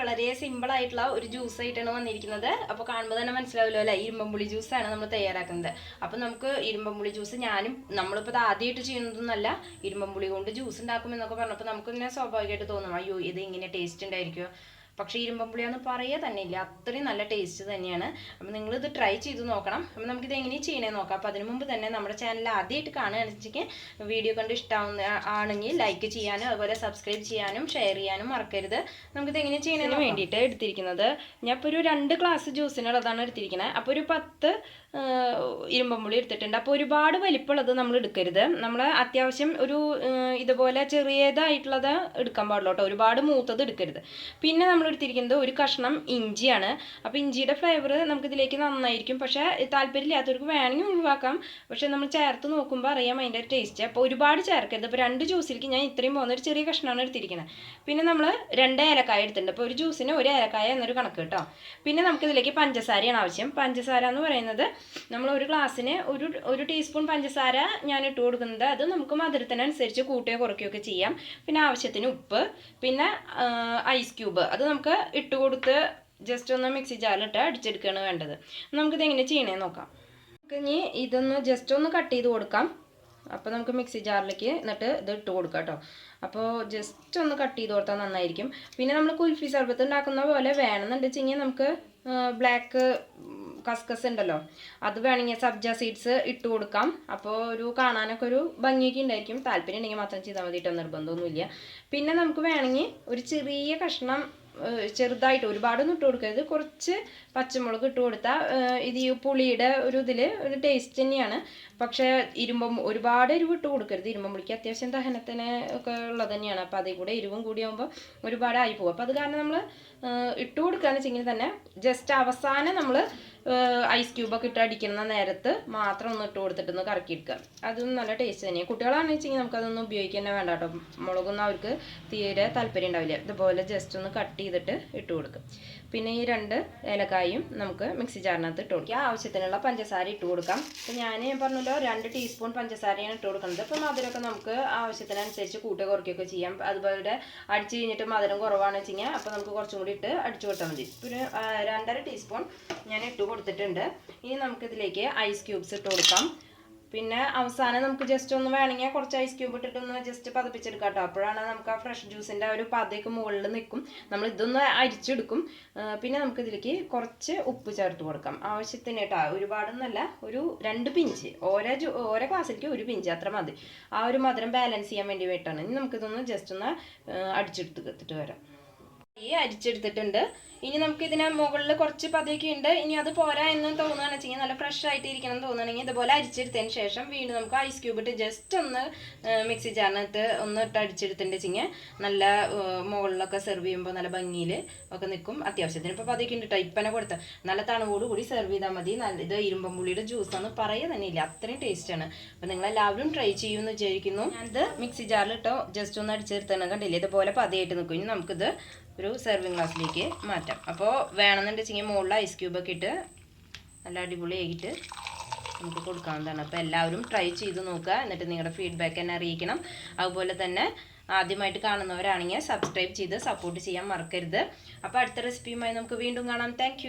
വളരെ സിമ്പിൾ ആയിട്ടുള്ള ഒരു ജ്യൂസ് ആയിട്ടാണ് വന്നിരിക്കുന്നത്. അപ്പോൾ കാണുമ്പോൾ തന്നെ മനസ്സിലാവില്ലോ അല്ലേ? ഇരുമ്പമ്പുളി ആണ് നമ്മൾ തയ്യാറാക്കുന്നത്. അപ്പോൾ നമുക്ക് ഇരുമ്പമ്പുളി ജ്യൂസ് ഞാനും നമ്മളിപ്പോൾ ആദ്യമായിട്ട് ചെയ്യുന്നതൊന്നല്ല ഇരുമ്പമ്പുളി കൊണ്ട് ജ്യൂസ് ഉണ്ടാക്കും എന്നൊക്കെ പറഞ്ഞപ്പോൾ നമുക്ക് ഇങ്ങനെ സ്വാഭാവികമായിട്ട് തോന്നും. അയ്യോ ഇത് ഇങ്ങനെ ടേസ്റ്റ് ഉണ്ടായിരിക്കുമോ പക്ഷേ ഇരുമ്പമ്പുളിയാന്ന് പറയുക തന്നെ ഇല്ല അത്രയും നല്ല ടേസ്റ്റ് തന്നെയാണ്. അപ്പോൾ നിങ്ങളിത് ട്രൈ ചെയ്ത് നോക്കണം. അപ്പം നമുക്കിത് എങ്ങനെ ചെയ്യണേ നോക്കാം. അപ്പം അതിന് മുമ്പ് തന്നെ നമ്മുടെ ചാനൽ ആദ്യമായിട്ട് കാണുകയാണെന്നുവെച്ചെങ്കിൽ വീഡിയോ കണ്ട് ഇഷ്ടമാവുന്ന ആണെങ്കിൽ ലൈക്ക് ചെയ്യാനും അതുപോലെ സബ്സ്ക്രൈബ് ചെയ്യാനും ഷെയർ ചെയ്യാനും മറക്കരുത്. നമുക്കിത് എങ്ങനെ ചെയ്യണതിന് വേണ്ടിയിട്ട് എടുത്തിരിക്കുന്നത്. ഞാൻ ഇപ്പോൾ ഒരു രണ്ട് ഗ്ലാസ് ജ്യൂസിനുള്ളതാണ് എടുത്തിരിക്കുന്നത് അപ്പോൾ ഒരു പത്ത് ഇരുമ്പമ്പുളി എടുത്തിട്ടുണ്ട്. അപ്പോൾ ഒരുപാട് വലിപ്പമുള്ളത് നമ്മൾ എടുക്കരുത്. നമ്മൾ അത്യാവശ്യം ഒരു ഇതുപോലെ ചെറിയതായിട്ടുള്ളത് എടുക്കാൻ പാടുള്ളൂ കേട്ടോ. ഒരുപാട് മൂത്തത് എടുക്കരുത്. പിന്നെ നമ്മൾ എടുത്തിരിക്കുന്നത് ഒരു കഷ്ണം ഇഞ്ചിയാണ്. അപ്പോൾ ഇഞ്ചിയുടെ ഫ്ലേവർ നമുക്കിതിലേക്ക് നന്നായിരിക്കും. പക്ഷേ താല്പര്യമില്ലാത്തവർക്ക് വേണമെങ്കിൽ ഒഴിവാക്കാം. പക്ഷേ നമ്മൾ ചേർത്ത് നോക്കുമ്പോൾ അറിയാം അതിന്റെ ടേസ്റ്റ് അപ്പോൾ ഒരുപാട് ചേർക്കരുത്. അപ്പോൾ രണ്ട് ജ്യൂസിലേക്ക് ഞാൻ ഇത്രയും പോകുന്ന ഒരു ചെറിയ കഷ്ണമാണ് എടുത്തിരിക്കുന്നത്. പിന്നെ നമ്മൾ രണ്ട് ഏലക്കായ എടുത്തിട്ടുണ്ട്. അപ്പോൾ ഒരു ജ്യൂസിന് ഒരു ഏലക്കായ എന്നൊരു കണക്ക് കേട്ടോ. പിന്നെ നമുക്കിതിലേക്ക് പഞ്ചസാരയാണ് ആവശ്യം. പഞ്ചസാര എന്ന് പറയുന്നത് നമ്മൾ ഒരു ഗ്ലാസ്സിന് ഒരു ഒരു ടീസ്പൂൺ പഞ്ചസാര ഞാൻ ഇട്ട് കൊടുക്കുന്നത്. അത് നമുക്ക് മധുരത്തിനനുസരിച്ച് കൂട്ടുകയോ കുറയ്ക്കുകയൊക്കെ ചെയ്യാം. പിന്നെ ആവശ്യത്തിന് ഉപ്പ്. പിന്നെ ഐസ് ക്യൂബ് അത് നമുക്ക് ഇട്ട് കൊടുത്ത് ജസ്റ്റ് ഒന്ന് മിക്സി ജാറിലിട്ട് അടിച്ചെടുക്കുകയാണ് വേണ്ടത്. നമുക്കിത് എങ്ങനെ ചെയ്യണേ നോക്കാം. നമുക്ക് ഇനി ഇതൊന്ന് ജസ്റ്റ് ഒന്ന് കട്ട് ചെയ്ത് കൊടുക്കാം. അപ്പോൾ നമുക്ക് മിക്സി ജാറിലേക്ക് എന്നിട്ട് ഇത് ഇട്ട് കൊടുക്കാം കേട്ടോ. അപ്പോൾ ജസ്റ്റ് ഒന്ന് കട്ട് ചെയ്ത് കൊടുത്താൽ നന്നായിരിക്കും. പിന്നെ നമ്മൾ കുൽഫി സർബത്ത് ഉണ്ടാക്കുന്ന പോലെ വേണമെന്നുണ്ടെച്ചെങ്കിൽ നമുക്ക് ബ്ലാക്ക് കസ്കസ് ഉണ്ടല്ലോ. അത് വേണമെങ്കിൽ സബ്ജ സീഡ്സ് ഇട്ട് കൊടുക്കാം. അപ്പോൾ ഒരു കാണാനൊക്കെ ഒരു ഭംഗിയൊക്കെ ഉണ്ടായിരിക്കും. താല്പര്യം ഉണ്ടെങ്കിൽ മാത്രം ചെയ്താൽ മതി നിർബന്ധമൊന്നുമില്ല. പിന്നെ നമുക്ക് വേണമെങ്കിൽ ഒരു ചെറിയ കഷ്ണം ചെറുതായിട്ട് ഒരുപാടൊന്നും ഇട്ട് കൊടുക്കരുത്. കുറച്ച് പച്ചമുളക് ഇട്ട് കൊടുത്താൽ ഇത് ഈ പുളിയുടെ ഒരു ഇതിൽ ഒരു ടേസ്റ്റ് തന്നെയാണ്. പക്ഷേ ഇരുമ്പം ഒരുപാട് എരിവ് ഇട്ട് കൊടുക്കരുത്. ഇരുമ്പുളിക്ക് അത്യാവശ്യം ദഹനത്തിന് ഒക്കെ ഉള്ളത് തന്നെയാണ്. അപ്പോൾ അതിൽ കൂടെ എരിവും കൂടിയാകുമ്പോൾ ഒരുപാട് ആയി പോകും. അപ്പോൾ അത് കാരണം നമ്മൾ ഇട്ട് കൊടുക്കുകയാണെന്ന് വെച്ചെങ്കിൽ തന്നെ ജസ്റ്റ് അവസാനം നമ്മൾ ഐസ് ക്യൂബൊക്കെ ഇട്ട് അടിക്കുന്ന നേരത്ത് മാത്രം ഒന്ന് ഇട്ട് കൊടുത്തിട്ട് ഒന്ന് കറക്കിയെടുക്കുക. അതും നല്ല ടേസ്റ്റ് തന്നെയാണ് കുട്ടികളാണെന്ന് വെച്ചെങ്കിൽ നമുക്കതൊന്നും ഉപയോഗിക്കാൻ തന്നെ വേണ്ട കേട്ടോ. മുളകൊന്നും അവർക്ക് തീരെ താല്പര്യം ഉണ്ടാവില്ല. ഇതുപോലെ ജസ്റ്റ് ഒന്ന് കട്ട് ചെയ്തിട്ട് ഇട്ട് കൊടുക്കും പിന്നെ ഈ രണ്ട് ഏലക്കായും നമുക്ക് മിക്സി ജാറിനകത്ത് ഇട്ട് കൊടുക്കുക ആവശ്യത്തിനുള്ള പഞ്ചസാര ഇട്ട് കൊടുക്കാം. അപ്പോൾ ഞാൻ പറഞ്ഞല്ലോ രണ്ട് ടീസ്പൂൺ പഞ്ചസാരയാണ് ഇട്ട് കൊടുക്കുന്നത്. അപ്പോൾ മധുരമൊക്കെ നമുക്ക് ആവശ്യത്തിനനുസരിച്ച് കൂട്ടുക കുറയ്ക്കുകയൊക്കെ ചെയ്യാം. അതുപോലെ അടിച്ച് കഴിഞ്ഞിട്ട് മധുരം കുറവാണെന്ന് വെച്ച് കഴിഞ്ഞാൽ അപ്പോൾ നമുക്ക് കുറച്ചും കൂടി ഇട്ട് അടിച്ചു കൊടുത്താൽ മതി. ഒരു രണ്ടര ടീസ്പൂൺ ഞാൻ ഇട്ട് കൊടുത്തിട്ടുണ്ട്. ഇനി നമുക്കിതിലേക്ക് ഐസ് ക്യൂബ്സ് ഇട്ട് കൊടുക്കാം. പിന്നെ അവസാനം നമുക്ക് ജസ്റ്റ് ഒന്ന് വേണമെങ്കിൽ കുറച്ച് ഐസ് ക്യൂബ് ഇട്ടിട്ട് ഒന്ന് ജസ്റ്റ് പതപ്പിച്ചെടുക്കാം കേട്ടോ അപ്പോഴാണ് നമുക്ക് ആ ഫ്രഷ് ജ്യൂസിന്റെ ആ ഒരു പതയൊക്കെ മുകളിൽ നിൽക്കും. നമ്മൾ ഇതൊന്ന് അരിച്ചെടുക്കും. പിന്നെ നമുക്ക് ഇതിലേക്ക് കുറച്ച് ഉപ്പ് ചേർത്ത് കൊടുക്കാം. ആവശ്യത്തിന് കേട്ടോ ഒരുപാടൊന്നല്ല ഒരു രണ്ട് പിഞ്ച്. ഓരോ ഓരോ ഗ്ലാസ്സിലേക്ക് ഒരു പിഞ്ച് അത്ര മതി. ആ ഒരു മധുരം ബാലൻസ് ചെയ്യാൻ വേണ്ടി വേണ്ടിയിട്ടാണ്. ഇനി നമുക്കിതൊന്ന് ജസ്റ്റ് ഒന്ന് അടിച്ചെടുത്ത് അടിച്ചെടുത്തിട്ട് വരാം. ഈ അരിച്ചെടുത്തിട്ടുണ്ട്. ഇനി നമുക്ക് ഇതിന് മുകളിൽ കുറച്ച് പതിയൊക്കെ ഉണ്ട്. ഇനി അത് പോരാ എന്ന് തോന്നുകയാണെന്ന് വെച്ചാൽ നല്ല ഫ്രഷ് ആയിട്ട് ഇരിക്കണം എന്ന് തോന്നുകയാണെങ്കിൽ ഇതുപോലെ അരിച്ചെടുത്തതിന് ശേഷം വീണ്ടും നമുക്ക് ഐസ് ക്യൂബ് ഇട്ട് ജസ്റ്റ് ഒന്ന് മിക്സി ചാറിനകത്ത് ഒന്ന് ഇട്ട് അടിച്ചെടുത്തിട്ടുണ്ട് ചിങ്ങ നല്ല മുകളിലൊക്കെ സെർവ് ചെയ്യുമ്പോൾ നല്ല ഭംഗിയിൽ ഒക്കെ നിൽക്കും. അത്യാവശ്യത്തിന് ഇപ്പോൾ പതിയൊക്കെ ഉണ്ട് കേട്ടോ ഇപ്പനെ കൊടുത്ത്. നല്ല തണുവോട് കൂടി സെർവ് ചെയ്താൽ മതി. നല്ല ഇത് ഇരുമ്പമ്പുള്ളിയുടെ ജ്യൂസ് എന്ന് പറയുക തന്നെ ഇല്ല. അത്രയും ടേസ്റ്റാണ് അപ്പോൾ നിങ്ങൾ എല്ലാവരും ട്രൈ ചെയ്യുമെന്ന് വിചാരിക്കുന്നു. ഞാനത് മിക്സി ജാറിൽ ഇട്ടോ ജസ്റ്റ് ഒന്ന് അടിച്ചെടുത്താണ് കണ്ടില്ലേ? ഇതുപോലെ പതിയായിട്ട് നിൽക്കും. ഇനി നമുക്കിത് ഒരു സെർവിങ് ഗ്ലാസ്സിലേക്ക് മാറ്റാം. അപ്പോൾ വേണമെന്നുണ്ടെച്ചെങ്കിൽ മുകളിൽ ഐസ് ക്യൂബൊക്കെ ഇട്ട് നല്ല അടിപൊളി അടിപൊളിയായിട്ട് നമുക്ക് കൊടുക്കാവുന്നതാണ്. അപ്പോൾ എല്ലാവരും ട്രൈ ചെയ്ത് നോക്കുക. എന്നിട്ട് നിങ്ങളുടെ ഫീഡ്ബാക്ക് എന്നെ അറിയിക്കണം. അതുപോലെ തന്നെ ആദ്യമായിട്ട് കാണുന്നവരാണെങ്കിൽ സബ്സ്ക്രൈബ് ചെയ്ത് സപ്പോർട്ട് ചെയ്യാൻ മറക്കരുത്. അപ്പോൾ അടുത്ത റെസിപ്പിയുമായി നമുക്ക് വീണ്ടും കാണാം. താങ്ക്